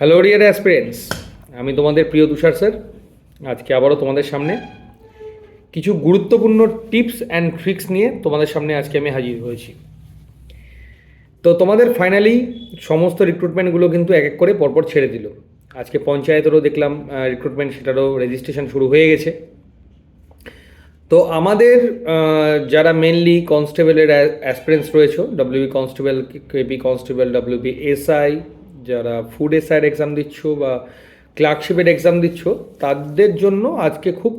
Hello dear aspirants আমি তোমাদের প্রিয় তুষার স্যার আজকে আবারও তোমাদের সামনে কিছু গুরুত্বপূর্ণ টিপস অ্যান্ড ট্রিক্স নিয়ে তোমাদের সামনে আজকে আমি হাজির হয়েছি। তো তোমাদের ফাইনালি সমস্ত রিক্রুটমেন্টগুলো কিন্তু এক এক করে পরপর ছেড়ে দিল। আজকে পঞ্চায়েতেরও দেখলাম রিক্রুটমেন্ট সেটারও রেজিস্ট্রেশন শুরু হয়ে গেছে। তো আমাদের যারা মেনলি কনস্টেবলের অ্যাসপিরেন্টস রয়েছে WB constable KP constable WB SI যারা ফুড এসআইয়ের এক্সাম দিচ্ছ বা ক্লার্কশিপের এক্সাম দিচ্ছ, তাদের জন্য আজকে খুব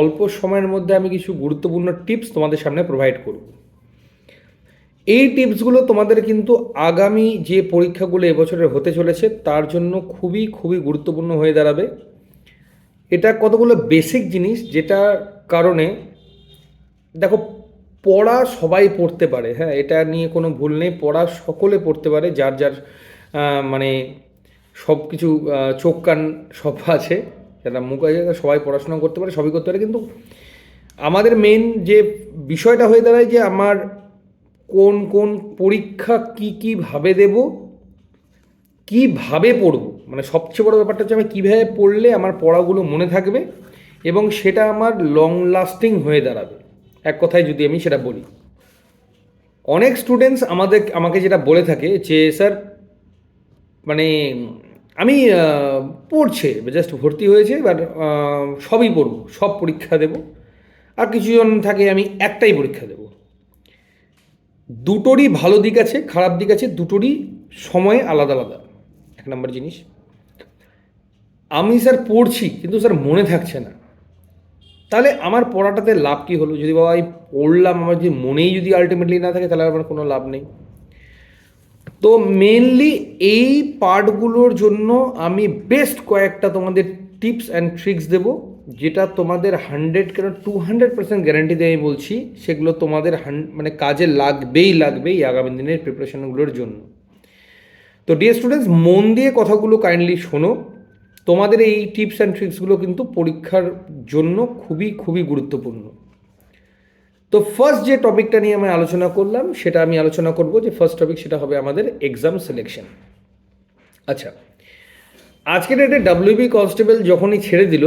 অল্প সময়ের মধ্যে আমি কিছু গুরুত্বপূর্ণ টিপস তোমাদের সামনে প্রোভাইড করব। এই টিপসগুলো তোমাদের কিন্তু আগামী যে পরীক্ষাগুলো এবছরের হতে চলেছে, তার জন্য খুবই খুবই গুরুত্বপূর্ণ হয়ে দাঁড়াবে। এটা কতগুলো বেসিক জিনিস যেটার কারণে, দেখো, পড়া সবাই পড়তে পারে হ্যাঁ এটা নিয়ে কোনো ভুল নেই, পড়া সকলে পড়তে পারে, যার যার মানে সব কিছু চোখ কান সব আছে, যারা মুখ আছে সবাই পড়াশোনা করতে পারে, সবই করতে পারে, কিন্তু আমাদের মেন যে বিষয়টা হয়ে দাঁড়ায় যে আমার কোন কোন পরীক্ষা কি কীভাবে দেব, কীভাবে পড়ব মানে সবচেয়ে বড় ব্যাপারটা হচ্ছে আমি কীভাবে পড়লে আমার পড়াগুলো মনে থাকবে এবং সেটা আমার লং লাস্টিং হয়ে দাঁড়াবে। এক কথায় যদি আমি সেটা বলি। অনেক স্টুডেন্টস আমাদের, আমাকে যেটা বলে থাকে যে, স্যার মানে আমি পড়ছে জাস্ট ভর্তি হয়েছে, এবার সবই পড়ব, সব পরীক্ষা দেব। আর কিছুজন থাকে, আমি একটাই পরীক্ষা দেব। দুটোরই ভালো দিক আছে, খারাপ দিক আছে, দুটোরই সময় আলাদা আলাদা। এক নম্বর জিনিস। আমি স্যার পড়ছি, কিন্তু স্যার মনে থাকছে না। তাহলে আমার পড়াটাতে লাভ কী হলো? যদি বাবা আমি পড়লাম, আমার যদি মনেই যদি আলটিমেটলি না থাকে, তাহলে আমার কোনো লাভ নেই। তো মেনলি এই পার্টগুলোর জন্য আমি বেস্ট কয়েকটা তোমাদের টিপস অ্যান্ড ট্রিক্স দেব, যেটা তোমাদের হান্ড্রেড কেন টু হান্ড্রেড পার্সেন্ট গ্যারান্টি দিয়ে আমি বলছি, সেগুলো তোমাদের মানে কাজে লাগবেই লাগবে এই আগামী দিনের প্রিপারেশনগুলোর জন্য। তো ডিয়ার স্টুডেন্টস মন দিয়ে কথাগুলো কাইন্ডলি শোনো। তোমাদের এই টিপস অ্যান্ড ট্রিক্সগুলো কিন্তু পরীক্ষার জন্য খুবই খুবই গুরুত্বপূর্ণ। তো ফার্স্ট যে টপিকটা নিয়ে আমি আলোচনা করলাম, সেটা আমি আলোচনা করব যে ফার্স্ট টপিক সেটা হবে আমাদের এক্সাম সিলেকশন আচ্ছা আজকের ডেটে ডাব্লিউবি কনস্টেবল যখনই ছেড়ে দিল,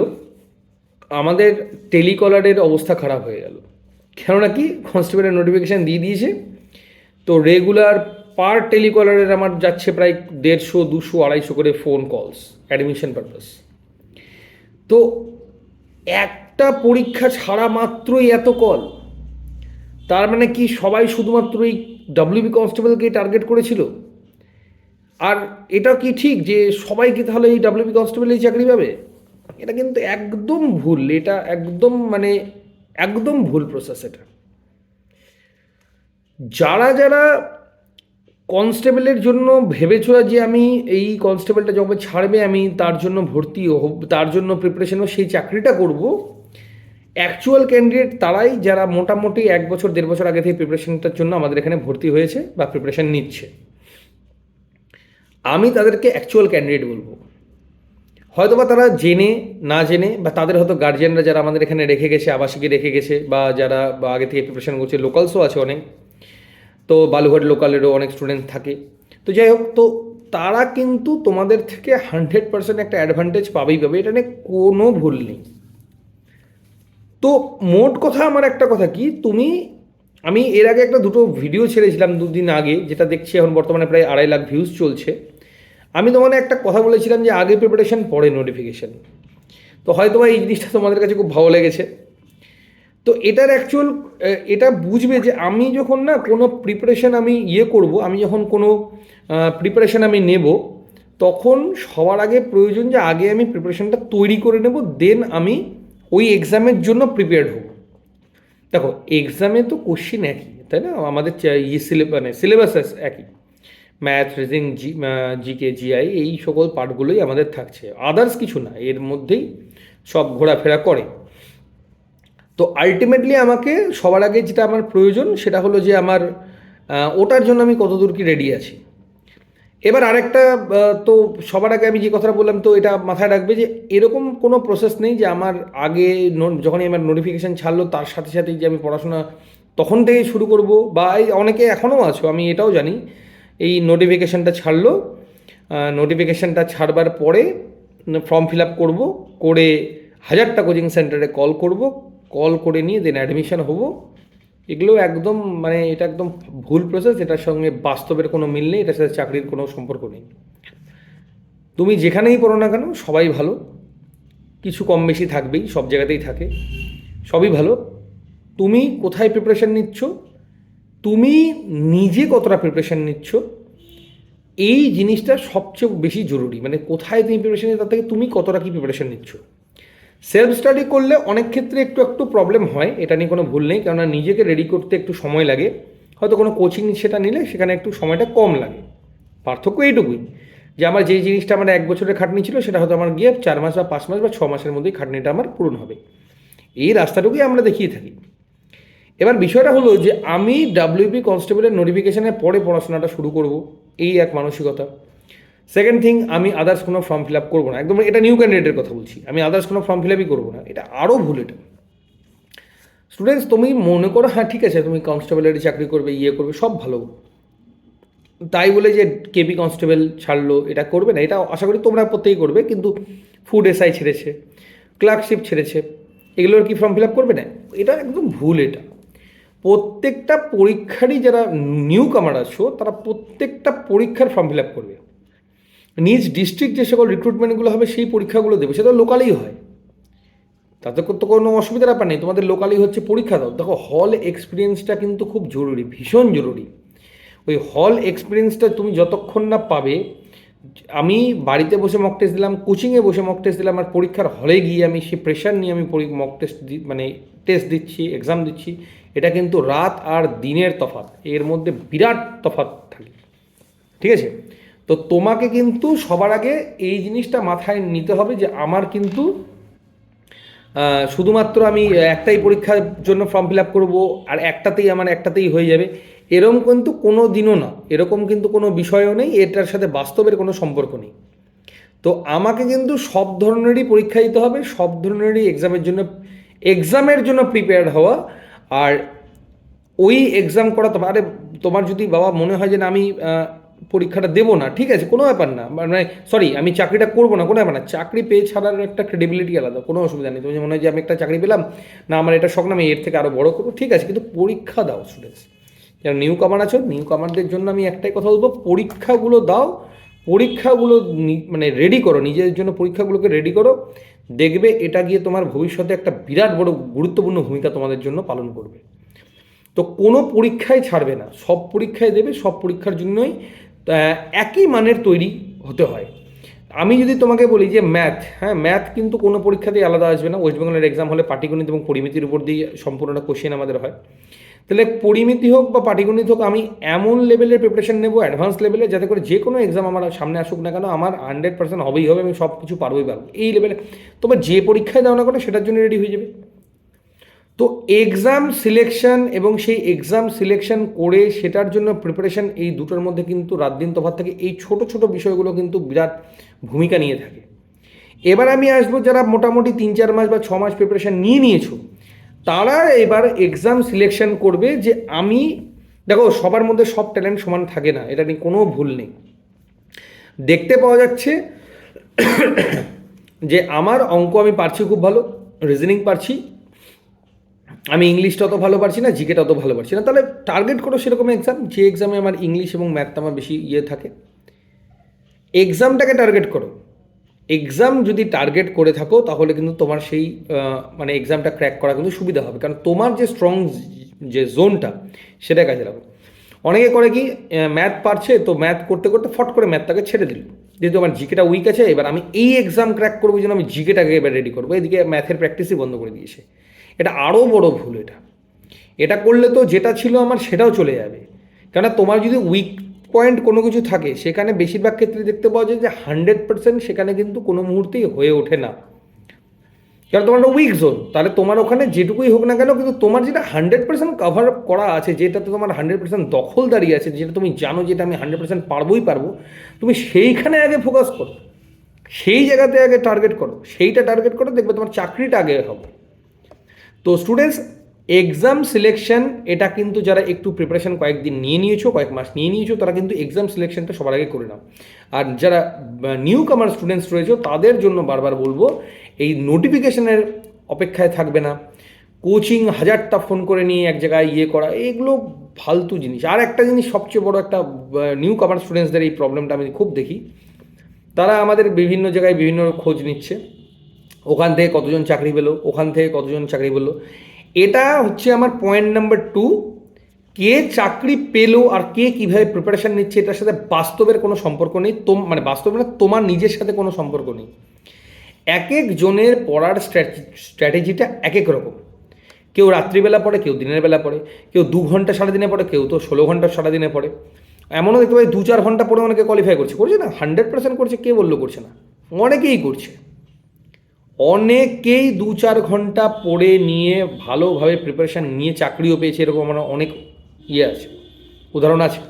আমাদের টেলিকলারের অবস্থা খারাপ হয়ে গেল। কেননা কি? কনস্টেবলের নোটিফিকেশান দিয়ে দিয়েছে। তো রেগুলার পার টেলিকলারের আমার যাচ্ছে প্রায় দেড়শো, দুশো, আড়াইশো করে ফোন কলস অ্যাডমিশন পারপাস তো একটা পরীক্ষা ছাড়া মাত্রই এত কল তার মানে কি সবাই শুধুমাত্র এই ডাব্লিউবি কনস্টেবলকে টার্গেট করেছিল? আর এটা কি ঠিক যে সবাই কি তাহলে এই ডাব্লিউবি কনস্টেবলেই চাকরি পাবে? এটা কিন্তু একদম ভুল, এটা একদম মানে একদম ভুল প্রসেস এটা। যারা যারা কনস্টেবলের জন্য ভেবেছ যে আমি এই কনস্টেবলটা যখন ছাড়বে, আমি তার জন্য ভর্তি তার জন্য প্রিপারেশনও সেই চাকরিটা করব অ্যাকচুয়াল ক্যান্ডিডেট তারাই যারা মোটামুটি এক বছর, দেড় বছর আগে থেকে প্রিপারেশনটার জন্য আমাদের এখানে ভর্তি হয়েছে বা প্রিপারেশন নিচ্ছে। আমি তাদেরকে অ্যাকচুয়াল ক্যান্ডিডেট বলব। হয়তোবা তারা জেনে, না জেনে বা তাদের হয়তো গার্জিয়ানরা যারা আমাদের এখানে রেখে গেছে, আবাসিকে রেখে গেছে বা যারা বা আগে থেকে প্রিপারেশন করছে লোকালসও আছে অনেক। তো বালুঘাট লোকালেরও অনেক স্টুডেন্ট থাকে। তো যাই হোক, তো তারা কিন্তু তোমাদের থেকে হান্ড্রেড পার্সেন্ট একটা অ্যাডভান্টেজ পাবেই পাবে। এটা নিয়ে কোনো ভুল নেই। তো মোট কথা আমার একটা কথা কি? তুমি, আমি এর আগে একটা দুটো ভিডিও ছেড়েছিলাম দুদিন আগে, যেটা দেখছি এখন বর্তমানে প্রায় আড়াই লাখ ভিউজ চলছে। আমি তোমাদের একটা কথা বলেছিলাম যে আগে প্রিপারেশন পরে নোটিফিকেশন তো হয়তো এই জিনিসটা তোমাদের কাছে খুব ভালো লেগেছে। তো এটার অ্যাকচুয়াল এটা বুঝবে যে আমি যখন না কোনো প্রিপারেশন আমি ইয়ে করব, আমি যখন কোনো প্রিপারেশন আমি নেব, তখন সবার আগে প্রয়োজন যে আগে আমি প্রিপারেশনটা তৈরি করে নেব দেন আমি ওই এক্সামের জন্য প্রিপেয়ার্ড হব দেখো এক্সামে তো কোশ্চিন একই, তাই না? আমাদের ইয়ে সিলেবাস মানে সিলেবাস একই। Math reasoning G GK GI এই সকল পার্টগুলোই আমাদের থাকছে। আদার্স কিছু না, এর মধ্যেই সব ঘোরাফেরা করে। তো আলটিমেটলি আমাকে সবার আগে যেটা আমার প্রয়োজন, সেটা হলো যে আমার ওটার জন্য আমি কতদূর কি রেডি আছি। এবার আরেকটা তো সবার আগে আমি যে কথাটা বললাম, তো এটা মাথায় রাখবে যে এরকম কোনো প্রসেস নেই যে আমার আগে যখনই আমার নোটিফিকেশান ছাড়লো, তার সাথে সাথেই যে আমি পড়াশোনা তখন থেকে শুরু করব বা এই অনেকে এখনও আছো, আমি এটাও জানি, এই নোটিফিকেশানটা ছাড়লো নোটিফিকেশানটা ছাড়বার পরে ফর্ম ফিল আপ করব, করে হাজারটা কোচিং সেন্টারে কল করব কল করে নিয়ে দেন অ্যাডমিশন হব এগুলো একদম মানে এটা একদম ভুল প্রসেস এটার সঙ্গে বাস্তবের কোনো মিল নেই, এটার সাথে চাকরির কোনো সম্পর্ক নেই। তুমি যেখানেই পড়ো না কেন, সবাই ভালো। কিছু কম বেশি থাকবেই, সব জায়গাতেই থাকে। সবই ভালো। তুমি কোথায় প্রিপারেশান নিচ্ছ? তুমি নিজে কতটা প্রিপারেশান নিচ্ছ? এই জিনিসটা সবচেয়ে বেশি জরুরি। মানে কোথায় তুমি প্রিপারেশান নিচ্ছ, তার থেকে তুমি কতটা কী প্রিপারেশান নিচ্ছ? সেলফ স্টাডি করলে অনেক ক্ষেত্রে একটু একটু প্রবলেম হয়, এটা নিয়ে কোনো ভুল নেই, কেননা নিজেকে রেডি করতে একটু সময় লাগে। হয়তো কোনো কোচিং সেটা নিলে সেখানে একটু সময়টা কম লাগে। পার্থক্য এইটুকুই, যে আমার যে জিনিসটা আমার এক বছরের খাটনি ছিল, সেটা হয়তো আমার গিয়ে চার মাস বা পাঁচ মাস বা ছ মাসের মধ্যেই খাটনিটা আমার পূরণ হবে। এই রাস্তাটুকুই আমরা দেখিয়ে থাকি। এবার বিষয়টা হলো যে, আমি ডাব্লিউপি কনস্টেবলের নোটিফিকেশনের পরে পড়াশোনাটা শুরু করব, এই এক মানসিকতা। সেকেন্ড থিং আমি আদার্স কোনো ফর্ম ফিল আপ করব না। একদম এটা নিউ ক্যান্ডিডেটের কথা বলছি। আমি আদার্স কোনো ফর্ম ফিল আপই করব না। এটা আরও ভুল এটা। স্টুডেন্টস তুমি মনে করো হ্যাঁ ঠিক আছে, তুমি কনস্টেবলের চাকরি করবে ইয়ে করবে, সব ভালো। তাই বলে যে কেপি কনস্টেবল ছাড়লো, এটা করবে না। এটা আশা করি তোমরা প্রত্যেকেই করবে, কিন্তু ফুড এসআই ছেড়েছে ক্লার্কশিপ ছেড়েছে, এগুলোর কি ফর্ম ফিল আপ করবে না? এটা একদম ভুল এটা। প্রত্যেকটা পরীক্ষারই যারা নিউ কামার আছো তারা প্রত্যেকটা পরীক্ষার ফর্ম ফিল আপ করবে। নিজ ডিস্ট্রিক্ট যে সকল রিক্রুটমেন্টগুলো হবে, সেই পরীক্ষাগুলো দেবে। সেটা লোকালেই হয়। তাতে তো কোনো অসুবিধার ব্যাপার নেই। তোমাদের লোকালি হচ্ছে পরীক্ষা দাও। দেখো হল এক্সপিরিয়েন্সটা কিন্তু খুব জরুরি, ভীষণ জরুরি। ওই হল এক্সপিরিয়েন্সটা তুমি যতক্ষণ না পাবে, আমি বাড়িতে বসে মক টেস্ট দিলাম কোচিংয়ে বসে মক টেস্ট দিলাম, আর পরীক্ষার হলে গিয়ে আমি সেই প্রেশার নিয়ে আমি মক টেস্ট মানে টেস্ট দিচ্ছি এক্সাম দিচ্ছি, এটা কিন্তু রাত আর দিনের তফাৎ। এর মধ্যে বিরাট তফাৎ থাকে। ঠিক আছে? তো তোমাকে কিন্তু সবার আগে এই জিনিসটা মাথায় নিতে হবে যে আমার কিন্তু শুধুমাত্র আমি একটাই পরীক্ষার জন্য ফর্ম ফিল আপ করব আর একটাতেই আমার একটাতেই হয়ে যাবে। এরকম কিন্তু কোনো দিনও না। এরকম কিন্তু কোনো বিষয়ও নেই। এটার সাথে বাস্তবের কোনো সম্পর্ক নেই। তো আমাকে কিন্তু সব ধরনেরই পরীক্ষা দিতে হবে, সব ধরনেরই এক্সামের জন্য এক্সামের জন্য প্রিপেয়ার হওয়া। আর ওই এক্সাম করা তোমার তোমার যদি বাবা মনে হয় যে না আমি পরীক্ষাটা দেবো না, ঠিক আছে, কোনো ব্যাপার না। মানে সরি আমি চাকরিটা করব না, কোনো ব্যাপার না। চাকরি পেয়ে ছাড়ার একটা ক্রেডিবিলিটি আলাদা, কোনো অসুবিধা নেই। তুমি মনে হয় যে আমি একটা চাকরি পেলাম, না, আমার এটা শখ না, আমি এর থেকে আরও বড় করব, ঠিক আছে, কিন্তু পরীক্ষা দাও স্টুডেন্টস যারা নিউ কামার আছো নিউ কামারদের জন্য আমি একটাই কথা বলব, পরীক্ষাগুলো দাও, পরীক্ষাগুলো মানে রেডি করো, নিজের জন্য পরীক্ষাগুলোকে রেডি করো। দেখবে এটা গিয়ে তোমার ভবিষ্যতে একটা বিরাট বড় গুরুত্বপূর্ণ ভূমিকা তোমাদের জন্য পালন করবে। তো কোনো পরীক্ষায় ছাড়বে না, সব পরীক্ষায় দেবে, সব পরীক্ষার জন্যই একই মানের তৈরি হতে হয়। আমি যদি তোমাকে বলি যে ম্যাথ হ্যাঁ ম্যাথ কিন্তু কোনো পরীক্ষাতেই আলাদা আসবে না। ওয়েস্ট বেঙ্গলের এক্সাম হলে পাটিগণিত এবং পরিমিতির উপর দিয়ে সম্পূর্ণটা কোশ্চেন আমাদের হয়। তাহলে পরিমিতি হোক বা পাটিগণিত হোক, আমি এমন লেভেলের প্রিপারেশন নেব অ্যাডভান্স লেভেলে যাতে করে যে কোনো এক্সাম আমার সামনে আসুক না কেন, আমার হান্ড্রেড পার্সেন্ট হবেই হবে, আমি সব কিছু পারবোই পারব। এই লেভেলে তোমার যে পরীক্ষায় দাও না কেন, সেটার জন্য রেডি হয়ে যাবে। তো এক্সাম সিলেকশন এবং সেই এক্সাম সিলেকশন করে সেটার জন্য প্রিপারেশন এই দুটোর মধ্যে কিন্তু রাত দিন তফাৎ থাকে। এই ছোট ছোট বিষয়গুলো কিন্তু বিরাট ভূমিকা নিয়ে থাকে। এবার আমি আসব যারা মোটামুটি তিন, চার মাস বা ছ মাস প্রিপারেশন নিয়ে নিয়েছো, তারা এবার এক্সাম সিলেকশন করবে যে আমি, দেখো সবার মধ্যে সব ট্যালেন্ট সমান থাকে না, এটা নিয়ে কোনো ভুল নেই। দেখতে পাওয়া যাচ্ছে যে আমার অঙ্ক আমি পারছি খুব ভালো রিজনিং পারছি আমি ইংলিশটা অত ভালো পারছি না, জিকেটা অত ভালো পারছি না। তাহলে টার্গেট করো সেরকম এক্সাম যে এক্সামে আমার ইংলিশ এবং ম্যাথটা আমার বেশি ইয়ে থাকে। এক্সামটাকে টার্গেট করো। এক্সাম যদি টার্গেট করে থাকো, তাহলে কিন্তু তোমার সেই মানে এক্সামটা ক্র্যাক করা কিন্তু সুবিধা হবে। কারণ তোমার যে স্ট্রং যে জোনটা সেটা কাজে লাগো অনেকে করে কি ম্যাথ পারছে, তো ম্যাথ করতে করতে ফট করে ম্যাথটাকে ছেড়ে দিল। যেহেতু আমার জিকেটা উইক আছে, এবার আমি এই এক্সাম ক্র্যাক করব যেন আমি জিকেটাকে এবার রেডি করব। এদিকে ম্যাথের প্র্যাকটিসই বন্ধ করে দিয়েছে। এটা আরও বড় ভুল এটা। এটা করলে তো যেটা ছিল আমার সেটাও চলে যাবে। কেননা তোমার যদি উইক পয়েন্ট কোনো কিছু থাকে, সেখানে বেশিরভাগ ক্ষেত্রে দেখতে পাওয়া যায় যে হান্ড্রেড পার্সেন্ট সেখানে কিন্তু কোনো মুহূর্তেই হয়ে ওঠে না। কারণ তোমার উইক জোন তাহলে তোমার ওখানে যেটুকুই হোক না কেন, কিন্তু তোমার যেটা হান্ড্রেড পার্সেন্ট কভার করা আছে, যেটাতে তোমার হান্ড্রেড পার্সেন্ট দখল দাঁড়িয়ে আছে, যেটা তুমি জানো যেটা আমি হান্ড্রেড পার্সেন্ট পারবোই পারব, তুমি সেইখানে আগে ফোকাস করো। সেই জায়গাতে আগে টার্গেট করো। সেইটা টার্গেট করো দেখবে তোমার চাকরিটা আগে হবে। তো স্টুডেন্টস এক্সাম সিলেকশন এটা কিন্তু যারা একটু প্রিপারেশন কয়েকদিন নিয়ে নিয়েছো, কয়েক মাস নিয়ে নিয়েছো, তারা কিন্তু এক্সাম সিলেকশনটা সবার আগে করে নাও। আর যারা নিউ কামার স্টুডেন্টস রয়েছে, তাদের জন্য বারবার বলব, এই নোটিফিকেশনের অপেক্ষায় থাকবে না। কোচিং হাজারটা ফোন করে নিয়ে এক জায়গায় ইয়ে করা, এগুলো ফালতু জিনিস। আর একটা জিনিস সবচেয়ে বড় একটা নিউ কামার স্টুডেন্টসদের এই প্রবলেমটা আমি খুব দেখি। তারা আমাদের বিভিন্ন জায়গায় বিভিন্ন খোঁজ নিচ্ছে। ওখান থেকে কতজন চাকরি পেল, ওখান থেকে কতজন চাকরি পেল। এটা হচ্ছে আমার পয়েন্ট নাম্বার টু কে চাকরি পেল আর কে কীভাবে প্রিপারেশান নিচ্ছে, এটার সাথে বাস্তবের কোনো সম্পর্ক নেই, তোম মানে বাস্তব মানে তোমার নিজের সাথে কোনো সম্পর্ক নেই। এক এক জনের পড়ার স্ট্র্যাটেজিটা এক এক রকম। কেউ রাত্রিবেলা পড়ে, কেউ দিনের বেলা পড়ে, কেউ দু ঘণ্টা সারাদিনে পড়ে, কেউ তো ষোলো ঘণ্টা সারাদিনে পড়ে। এমনও দেখতে পাই দু চার ঘণ্টা পড়ে অনেকে কোয়ালিফাই করছে। করছে না? হান্ড্রেড পার্সেন্ট করছে, কে বলল করছে না? অনেকেই করছে। অনেকেই দু চার ঘণ্টা পড়ে নিয়ে ভালোভাবে প্রিপারেশান নিয়ে চাকরিও পেয়েছে, এরকম আমার অনেক ইয়ে আছে, উদাহরণ আছে।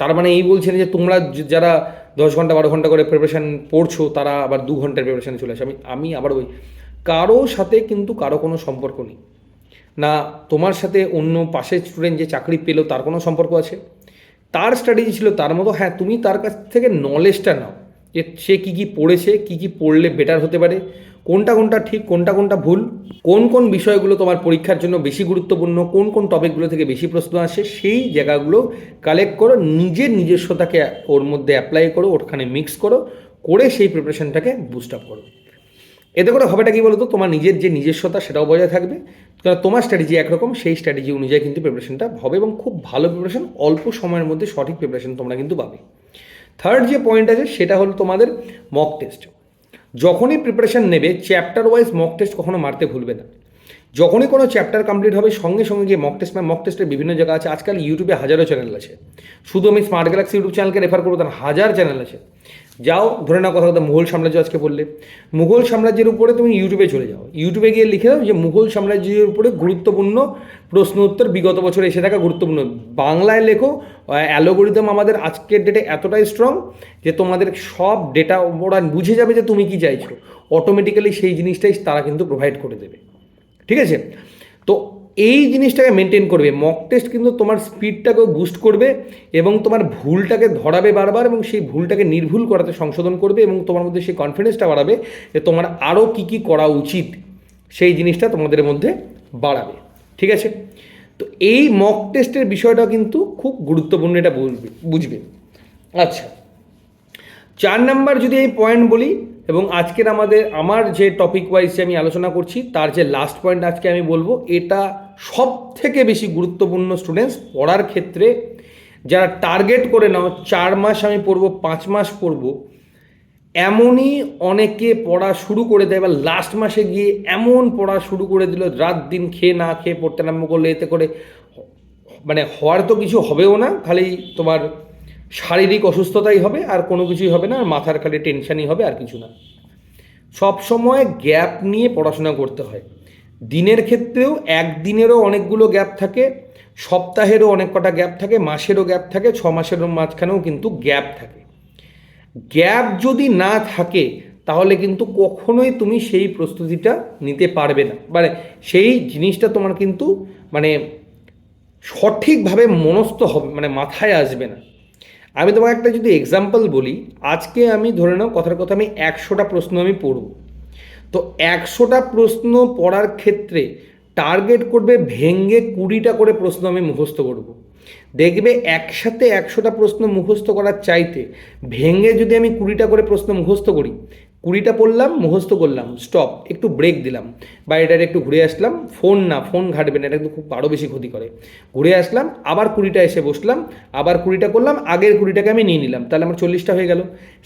তার মানে এই বলছেন যে তোমরা যারা দশ ঘণ্টা, বারো ঘণ্টা করে প্রিপারেশান পড়ছো, তারা আবার দু ঘণ্টার প্রিপারেশান চলে আসে। আমি আমি আবার ওই কারও সাথে কিন্তু কারও কোনো সম্পর্ক নেই। না, তোমার সাথে অন্য পাশের স্টুডেন্ট যে চাকরি পেল, তার কোনো সম্পর্ক আছে? তার স্ট্র্যাটেজি ছিল, তার মতো হ্যাঁ তুমি তার কাছ থেকে নলেজটা নাও যে সে কী কী পড়েছে, কী কী পড়লে বেটার হতে পারে। কোনটা কোনটা ঠিক, কোনটা কোনটা ভুল, কোন কোন বিষয়গুলো তোমার পরীক্ষার জন্য বেশি গুরুত্বপূর্ণ, কোন কোন টপিকগুলো থেকে বেশি প্রশ্ন আসে, সেই জায়গাগুলো কালেক্ট করো, নিজের নিজস্বতাকে ওর মধ্যে অ্যাপ্লাই করো, ওখানে মিক্স করো, করে সেই প্রিপারেশনটাকে বুস্ট আপ করো। এতে করে হবেটা কি বলতো? তোমার নিজের যে নিজস্বতা সেটাও বজায় থাকবে। কারণ তোমার স্ট্র্যাটেজি একরকম, সেই স্ট্র্যাটেজি অনুযায়ী কিন্তু প্রিপারেশনটা হবে এবং খুব ভালো প্রিপারেশন অল্প সময়ের মধ্যে সঠিক প্রিপারেশন তোমরা কিন্তু পাবে। থার্ড যে পয়েন্ট আছে, সেটা হলো তোমাদের মক টেস্ট যখনই প্রিপারেশান নেবে চ্যাপ্টার ওয়াইজ মক টেস্ট কখনো মারতে ভুলবে না। যখনই কোনো চ্যাপ্টার কমপ্লিট হবে, সঙ্গে সঙ্গে গিয়ে মক টেস্ট মক টেস্টের বিভিন্ন জায়গা আছে। আজকাল ইউটিউবে হাজারো চ্যানেল আছে। শুধু আমি স্মার্ট গ্যালাক্সি ইউটিউব চ্যানেলকে রেফার করব, তার হাজার চ্যানেল আছে। যাও, ধরে নাও কথা কথা মুঘল সাম্রাজ্য আজকে বললে। মুঘল সাম্রাজ্যের উপরে তুমি ইউটিউবে চলে যাও। ইউটিউবে গিয়ে লিখে দাও যে, মুঘল সাম্রাজ্যের উপরে গুরুত্বপূর্ণ প্রশ্ন উত্তর বিগত বছরে এসে থাকা গুরুত্বপূর্ণ। বাংলায় লেখো অ্যালোগোরিদম আমাদের আজকের ডেটে এতটাই স্ট্রং যে, তোমাদের সব ডেটা ওরা বুঝে যাবে যে, তুমি কি চাইছো। অটোমেটিক্যালি সেই জিনিসটাই তারা কিন্তু প্রোভাইড করে দেবে। ঠিক আছে? তো এই জিনিসটাকে মেনটেন করবে। মক টেস্ট কিন্তু তোমার স্পিডটাকেও বুস্ট করবে এবং তোমার ভুলটাকে ধরাবে বারবার এবং সেই ভুলটাকে নির্ভুল করাতে সংশোধন করবে এবং তোমার মধ্যে সেই কনফিডেন্সটা বাড়াবে যে তোমার আরও কী কী করা উচিত। সেই জিনিসটা তোমাদের মধ্যে বাড়াবে। ঠিক আছে? তো এই মক টেস্টের বিষয়টা কিন্তু খুব গুরুত্বপূর্ণ এটা বুঝবে বুঝবে। আচ্ছা চার নাম্বার যদি এই পয়েন্ট বলি এবং আজকের আমাদের, আমার যে টপিক ওয়াইজ আমি আলোচনা করছি, তার যে লাস্ট পয়েন্ট আজকে আমি বলব, এটা সব থেকে বেশি গুরুত্বপূর্ণ স্টুডেন্টস পড়ার ক্ষেত্রে, যারা টার্গেট করে নাও, চার মাস আমি পড়ব, পাঁচ মাস পড়ব, এমনই অনেকে পড়া শুরু করে দেয় বা লাস্ট মাসে গিয়ে এমন পড়া শুরু করে দিল, রাত দিন খেয়ে না খেয়ে পড়তে আরম্ভ করলে এতে করে মানে হওয়ার তো কিছু হবেও না, খালি তোমার শারীরিক অসুস্থতাই হবে, আর কোনো কিছুই হবে না, আর মাথার খালি টেনশানই হবে, আর কিছু না। সব সময় গ্যাপ নিয়ে পড়াশোনা করতে হয়। দিনের ক্ষেত্রেও একদিনেরও অনেকগুলো গ্যাপ থাকে, সপ্তাহেরও অনেক কটা গ্যাপ থাকে, মাসেরও গ্যাপ থাকে, ছ মাসেরও মাঝখানেও কিন্তু গ্যাপ থাকে। গ্যাপ যদি না থাকে, তাহলে কিন্তু কখনোই তুমি সেই প্রস্তুতিটা নিতে পারবে না। মানে সেই জিনিসটা তোমার কিন্তু মানে সঠিকভাবে মনস্থ হবে মানে মাথায় আসবে না। আমি তোমাকে একটা যদি এক্সাম্পল বলি, আজকে আমি ধরে নাও কথার কথা আমি একশোটা প্রশ্ন আমি পড়ব তো একশোটা প্রশ্ন পড়ার ক্ষেত্রে টার্গেট করবে ভেঙ্গে কুড়িটা করে প্রশ্ন আমি মুখস্থ করব। দেখবে একসাথে একশোটা প্রশ্ন মুখস্থ করার চাইতে ভেঙ্গে যদি আমি কুড়িটা করে প্রশ্ন মুখস্থ করি কুড়িটা পড়লাম, মুখস্থ করলাম স্টপ একটু ব্রেক দিলাম। বা একটু ঘুরে আসলাম ফোন না ফোন ঘাটবে না, এটা কিন্তু খুব আরও বেশি ক্ষতি করে। ঘুরে আসলাম, আবার কুড়িটা এসে বসলাম, আবার কুড়িটা করলাম, আগের কুড়িটাকে আমি নিয়ে নিলাম, তাহলে আমার চল্লিশটা হয়ে গেল।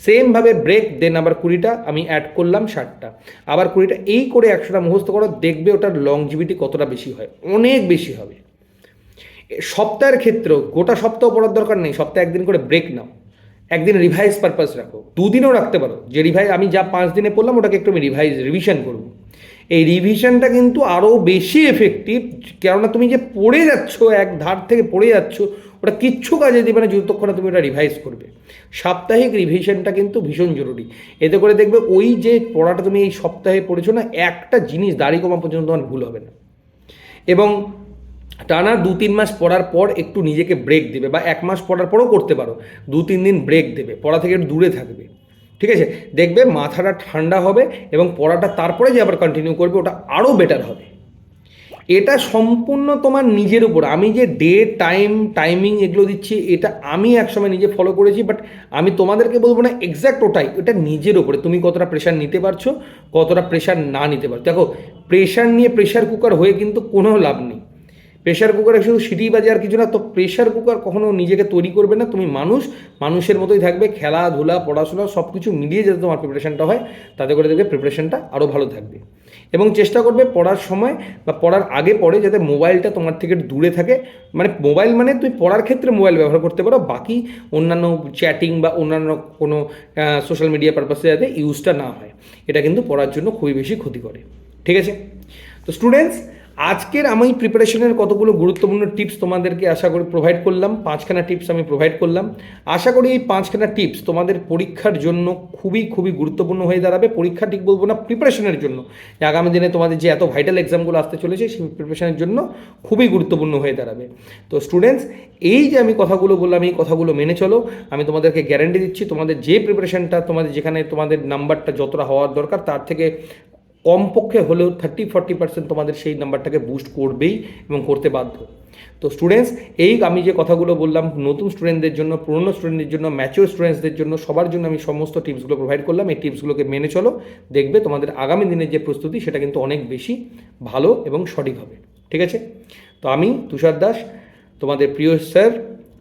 সেমভাবে ব্রেক দেন আবার কুড়িটা, আমি অ্যাড করলাম ষাটটা। আবার কুড়িটা, এই করে একশোটা মুখস্থ করো, দেখবে ওটার লংজিভিটি কতটা বেশি হয়, অনেক বেশি হবে। সপ্তাহের ক্ষেত্রেও, গোটা সপ্তাহ পড়ার দরকার নেই, সপ্তাহে একদিন করে ব্রেক নাও। একদিন রিভাইজ পারপাস রাখো। দুদিনও রাখতে পারো। যে রিভাইজ আমি যা পাঁচ দিনে পড়লাম, ওটাকে একটু রিভাইজ রিভিশন করব। এই রিভিশনটা কিন্তু আরও বেশি এফেক্টিভ কেননা তুমি যে পড়ে যাচ্ছ, এক ধার থেকে পড়ে যাচ্ছ, ওটা কিচ্ছু কাজে দেবে না, যতক্ষণ তুমি ওটা রিভাইজ করবে। সাপ্তাহিক রিভিশনটা কিন্তু ভীষণ জরুরি। এতে করে দেখবে ওই যে পড়াটা তুমি এই সপ্তাহে পড়েছো না, একটা জিনিস, দাড়ি কমা পর্যন্ত তোমার ভুল হবে না। এবং টানা দু তিন মাস পড়ার পর একটু নিজেকে ব্রেক দেবে বা এক মাস পড়ার পরও করতে পারো। দু তিন দিন ব্রেক দেবে, পড়া থেকে একটু দূরে থাকবে। ঠিক আছে? দেখবে মাথাটা ঠান্ডা হবে এবং পড়াটা তারপরে যে আবার কন্টিনিউ করবে, ওটা আরও বেটার হবে। এটা সম্পূর্ণ তোমার নিজের উপর। আমি যে ডে টাইম টাইমিং এগুলো দিচ্ছি, এটা আমি একসময় নিজে ফলো করেছি বাট আমি তোমাদেরকে বলব না এক্স্যাক্ট ওটাই। এটা নিজের উপরে। তুমি কতটা প্রেশার নিতে পারছ, কতটা প্রেশার না নিতে পারছ। দেখো প্রেশার নিয়ে প্রেশার কুকার হয়ে কিন্তু কোনো লাভ নেই। প্রেশার কুকারে শুধু সিটি বাজে আর কিছু না, তো প্রেশার কুকার কখনো নিজেকে তৈরি করবে না। তুমি মানুষ, মানুষের মতোই থাকবে, খেলাধুলা, পড়াশোনা সব কিছু মিলিয়ে যাতে তোমার প্রিপারেশনটা হয়, তাতে করে দেখবে প্রিপারেশনটা আরও ভালো থাকবে। এবং চেষ্টা করবে পড়ার সময় বা পড়ার আগে পরে যাতে মোবাইলটা তোমার থেকে দূরে থাকে। মানে মোবাইল মানে তুমি পড়ার ক্ষেত্রে মোবাইল ব্যবহার করতে পারো, বাকি অন্যান্য চ্যাটিং বা অন্যান্য কোনো সোশ্যাল মিডিয়া পারপাসে যাতে ইউজটা না হয়। এটা কিন্তু পড়ার জন্য খুবই বেশি ক্ষতি করে। ঠিক আছে? তো স্টুডেন্টস আজকের আমি প্রিপারেশনের কতগুলো গুরুত্বপূর্ণ টিপস তোমাদেরকে আশা করি প্রোভাইড করলাম। পাঁচখানা টিপস আমি প্রোভাইড করলাম। আশা করি এই পাঁচখানা টিপস তোমাদের পরীক্ষার জন্য খুবই খুবই গুরুত্বপূর্ণ হয়ে দাঁড়াবে। পরীক্ষা ঠিক বলব না প্রিপারেশনের জন্য। যে আগামী দিনে তোমাদের যে এত ভাইটাল এক্সামগুলো আসতে চলেছে, সেই প্রিপারেশনের জন্য খুবই গুরুত্বপূর্ণ হয়ে দাঁড়াবে। তো স্টুডেন্টস এই যে আমি কথাগুলো বললাম, এই কথাগুলো মেনে চলো। আমি তোমাদেরকে গ্যারান্টি দিচ্ছি, তোমাদের যে প্রিপারেশনটা তোমাদের যেখানে তোমাদের নাম্বারটা যতটা হওয়ার দরকার, তার থেকে কমপক্ষে হলেও থার্টি ফর্টি পার্সেন্ট তোমাদের সেই নাম্বারটাকে বুস্ট করবেই এবং করতে বাধ্য। তো স্টুডেন্টস এই আমি যে কথাগুলো বললাম, নতুন স্টুডেন্টদের জন্য, পুরনো স্টুডেন্টদের জন্য ম্যাচিওর স্টুডেন্টসদের জন্য, সবার জন্য আমি সমস্ত টিপসগুলো প্রোভাইড করলাম। এই টিপসগুলোকে মেনে চলো, দেখবে তোমাদের আগামী দিনের যে প্রস্তুতি, সেটা কিন্তু অনেক বেশি ভালো এবং সঠিক হবে। ঠিক আছে? তো আমি তুষার দাস, তোমাদের প্রিয় স্যার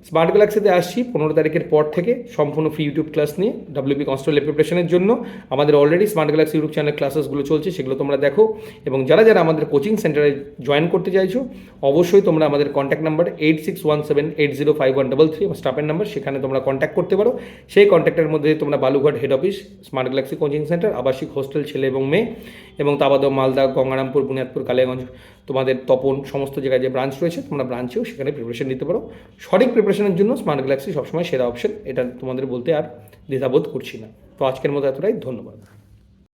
স্মার্ট গ্যালাক্সিতে আসছি পনেরো তারিখের পর থেকে সম্পূর্ণ ফ্রি ইউটিউব ক্লাস নিয়ে ডাব্লিউপি কনস্টেবল প্রিপারেশনের জন্য। আমাদের already Smart Galaxy YouTube channel ক্লাসেসগুলো চলছে, সেগুলো তোমরা দেখো। এবং যারা যারা আমাদের কোচিং সেন্টারে জয়েন করতে চাইছো, অবশ্যই তোমরা আমাদের contact number eight six one seven eight zero five one double three স্টাফের নাম্বার সেখানে তোমরা কন্ট্যাক্ট করতে পারো। সেই কন্ট্যাক্টের মধ্যে তোমরা Balurghat head office Smart Galaxy coaching centre আবাসিক হোস্টেল ছেলে এবং মেয়ে, এবং তা বাদেও মালদা, গঙ্গারামপুর, বুনিয়াদপুর, কালিয়াগঞ্জ তোমাদের তপন সমস্ত জায়গায় যে ব্রাঞ্চ রয়েছে, তোমরা ব্রাঞ্চেও সেখানে প্রিপারেশন নিতে পারো। সঠিক প্রিপারেশনের জন্য স্মার্ট গ্যালাক্সি সবসময় সেরা অপশন এটা তোমাদের বলতে আর দ্বিধাবোধ করছি না। তো আজকের মতো এতটাই, ধন্যবাদ।